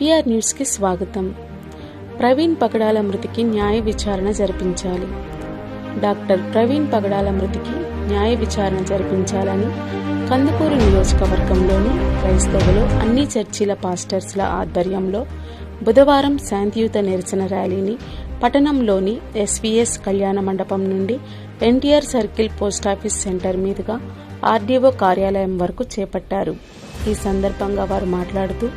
VR న్యూస్కి స్వాగతం. ప్రవీణ్ పగడాల మృతికి న్యాయ విచారణ జరిపించాలి. డాక్టర్ ప్రవీణ్ పగడాల మృతికి న్యాయ విచారణ జరిపించాలని కందుకూరు నియోజకవర్గంలోని క్రైస్తవులు అన్ని చర్చిల పాస్టర్స్ల ఆధ్వర్యంలో బుధవారం శాంతియుత నిరసన ర్యాలీని పట్టణంలోని ఎస్వీఎస్ కళ్యాణ మండపం నుండి NTR circle post office centre మీదుగా ఆర్డీఓ కార్యాలయం వరకు చేపట్టారు. ఈ సందర్భంగా వారు మాట్లాడుతూ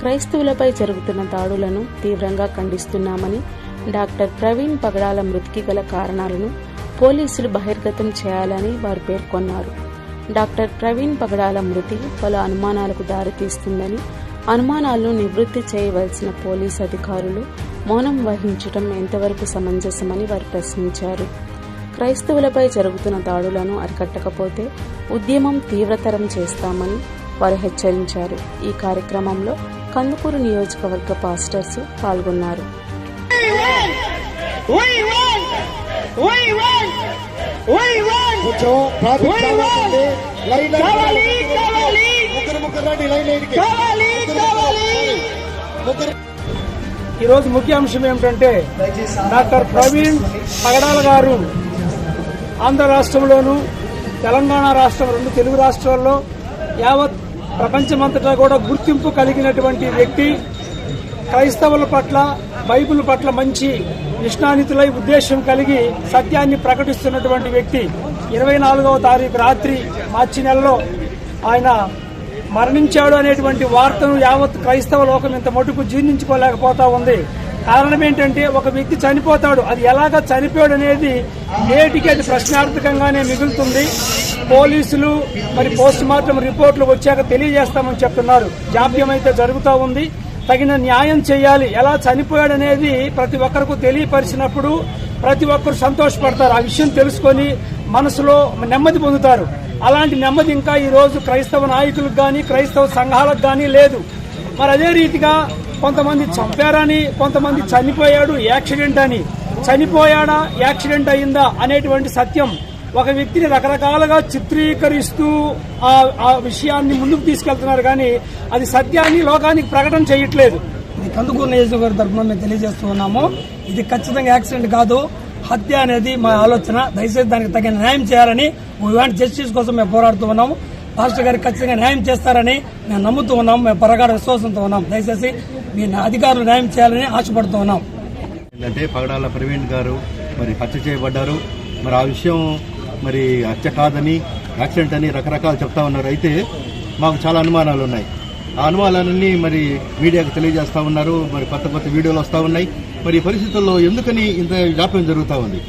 క్రైస్తవులపై జరుగుతున్న దాడులను తీవ్రంగా ఖండిస్తున్నామని డాక్టర్ ప్రవీణ్ పగడాల మృతికి గల కారణాలను పోలీసులు బహిర్గతం చేయాలని వారు పేర్కొన్నారు. డాక్టర్ ప్రవీణ్ పగడాల మృతి పలు అనుమానాలకు దారితీస్తుందని అనుమానాలను నివృత్తి చేయవలసిన పోలీసు అధికారులు మౌనం వహించడం ఎంతవరకు సమంజసమని వారు ప్రశ్నించారు. క్రైస్తవులపై జరుగుతున్న దాడులను అరికట్టకపోతే ఉద్యమం తీవ్రతరం చేస్తామని వారు హెచ్చరించారు. ఈ కార్యక్రమంలో కందుకూరు నియోజకవర్గ పాస్టర్స్ పాల్గొన్నారు. ఈరోజు ముఖ్య అంశం ఏమిటంటే డాక్టర్ ప్రవీణ్ పగడాల గారు ఆంధ్ర రాష్ట్రంలోను తెలంగాణ రాష్ట్రం రెండు తెలుగు రాష్ట్రాల్లో యావత్ ప్రపంచమంతటా కూడా గుర్తింపు కలిగినటువంటి వ్యక్తి క్రైస్తవుల పట్ల బైబిల్ పట్ల మంచి నిష్ణానితులై ఉద్దేశం కలిగి సత్యాన్ని ప్రకటిస్తున్నటువంటి వ్యక్తి. ఇరవై నాలుగవ తారీఖు రాత్రి మార్చి నెలలో ఆయన మరణించాడు అనేటువంటి వార్తను యావత్ క్రైస్తవ లోకం ఇంత మటుకు జీర్ణించుకోలేకపోతా ఉంది. కారణం ఏంటంటే ఒక వ్యక్తి చనిపోతాడు. అది ఎలాగ చనిపోయాడు అనేది నేటికి అది ప్రశ్నార్థకంగానే మిగులుతుంది. పోలీసులు మరి పోస్ట్ మార్టం రిపోర్ట్లు వచ్చాక తెలియజేస్తామని చెప్తున్నారు. జాప్యం అయితే జరుగుతూ ఉంది. తగిన న్యాయం చేయాలి. ఎలా చనిపోయాడనేది ప్రతి ఒక్కరికి తెలియపరిచినప్పుడు ప్రతి ఒక్కరు సంతోషపడతారు. ఆ విషయం తెలుసుకొని మనసులో నెమ్మది పొందుతారు. అలాంటి నెమ్మది ఇంకా ఈ రోజు క్రైస్తవ నాయకులకు కానీ క్రైస్తవ సంఘాలకు కానీ లేదు. మరి అదే రీతిగా కొంతమంది చంపారని కొంతమంది చనిపోయాడు యాక్సిడెంట్ అని. చనిపోయాడా యాక్సిడెంట్ అయిందా అనేటువంటి సత్యం ఒక వ్యక్తిని రకరకాలుగా చిత్రీకరిస్తూ ఆ ఆ విషయాన్ని ముందుకు తీసుకెళ్తున్నారు కానీ అది సత్యాన్ని లోకానికి ప్రకటన చేయట్లేదు. ఇది కందుకూరు నియోజకవర్గ తరఫున మేము తెలియజేస్తూ ఉన్నాము. ఇది ఖచ్చితంగా యాక్సిడెంట్ కాదు. హత్య అనేది మా ఆలోచన. దయచేసి దానికి తగిన న్యాయం చేయాలని ఇలాంటి జస్టిస్ కోసం మేము పోరాడుతూ ఉన్నాము. పాస్టర్ గారికి ఖచ్చితంగా న్యాయం చేస్తారని మేము నమ్ముతూ ఉన్నాము. మేము పరగాఢ విశ్వాసంతో ఉన్నాం. దయచేసి మీ అధికారులు న్యాయం చేయాలని ఆశపడుతూ ఉన్నాం. ఏంటంటే పగడాల ప్రవీణ్ గారు మరి హత్య చేయబడ్డారు. మరి ఆ విషయం మరి హత్య కాదని యాక్సిడెంట్ అని రకరకాలు చెప్తా ఉన్నారు. అయితే మాకు చాలా అనుమానాలు ఉన్నాయి. ఆ అనుమానాలన్నీ మరి మీడియాకు తెలియజేస్తూ ఉన్నారు. మరి కొత్త కొత్త వీడియోలు వస్తూ ఉన్నాయి. మరి పరిస్థితుల్లో ఎందుకని ఇంత జాప్యం జరుగుతూ ఉంది?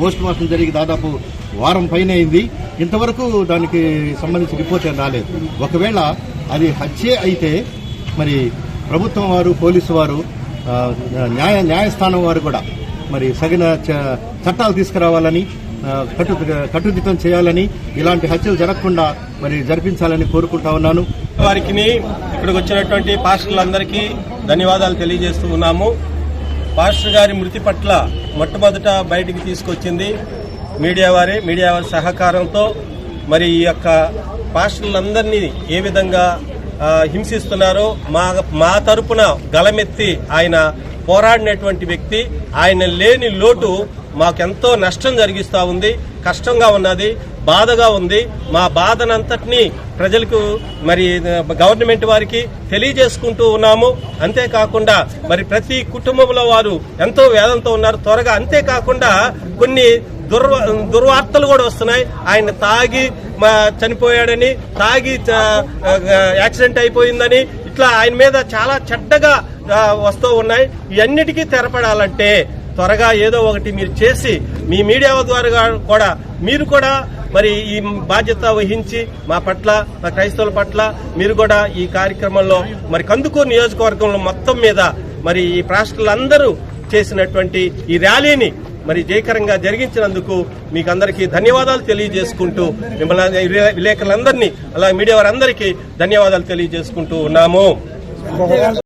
పోస్ట్ మార్టం జరిగి దాదాపు వారం పైన అయింది. ఇంతవరకు దానికి సంబంధించి రిపోర్ట్ రాలేదు. ఒకవేళ అది హత్యే అయితే మరి ప్రభుత్వం వారు పోలీసు వారు న్యాయ న్యాయస్థానం వారు కూడా మరి సగిన చ- చట్టాలు తీసుకురావాలని కట్టు కట్టుదిట్టం చేయాలని ఇలాంటి హత్యలు జరగకుండా మరి జరిపించాలని కోరుకుంటా ఉన్నాను. వారికి ఇక్కడికి వచ్చినటువంటి పాస్టర్లందరికీ ధన్యవాదాలు తెలియజేస్తూ ఉన్నాము. పాస్టర్ గారి మృతి పట్ల మొట్టమొదట బయటికి తీసుకొచ్చింది మీడియా వారే మీడియా వారి సహకారంతో. మరి ఈ యొక్క పాస్టర్లందరినీ ఏ విధంగా హింసిస్తున్నారో మా మా తరపున గలమెత్తి ఆయన పోరాడినటువంటి వ్యక్తి. ఆయన లేని లోటు మాకెంతో నష్టం జరిగిస్తూ ఉంది కష్టంగా ఉన్నది బాధగా ఉంది. మా బాధనంతటినీ ప్రజలకు మరి గవర్నమెంట్ వారికి తెలియజేసుకుంటూ ఉన్నాము. అంతేకాకుండా మరి ప్రతి కుటుంబంలో వారు ఎంతో వేదంతో ఉన్నారు. త్వరగా అంతేకాకుండా కొన్ని దుర్వ దుర్వార్తలు కూడా వస్తున్నాయి. ఆయన తాగి మా చనిపోయాడని తాగి యాక్సిడెంట్ అయిపోయిందని ఇట్లా ఆయన మీద చాలా చెడ్డగా వస్తూ ఉన్నాయి. ఇవన్నిటికీ తెరపడాలంటే త్వరగా ఏదో ఒకటి మీరు చేసి మీ మీడియా ద్వారా కూడా మీరు కూడా మరి ఈ బాధ్యత వహించి మా పట్ల మా క్రైస్తవుల పట్ల మీరు కూడా ఈ కార్యక్రమంలో మరి కందుకూరు నియోజకవర్గంలో మొత్తం మీద మరి ఈ రాష్ట్రాలందరూ చేసినటువంటి ఈ ర్యాలీని మరి జయకరంగా జరిగించినందుకు మీకు అందరికీ ధన్యవాదాలు తెలియజేసుకుంటూ మిమ్మల్ని విలేకరులందరినీ అలా మీడియా వారందరికీ ధన్యవాదాలు తెలియజేసుకుంటూ ఉన్నాము.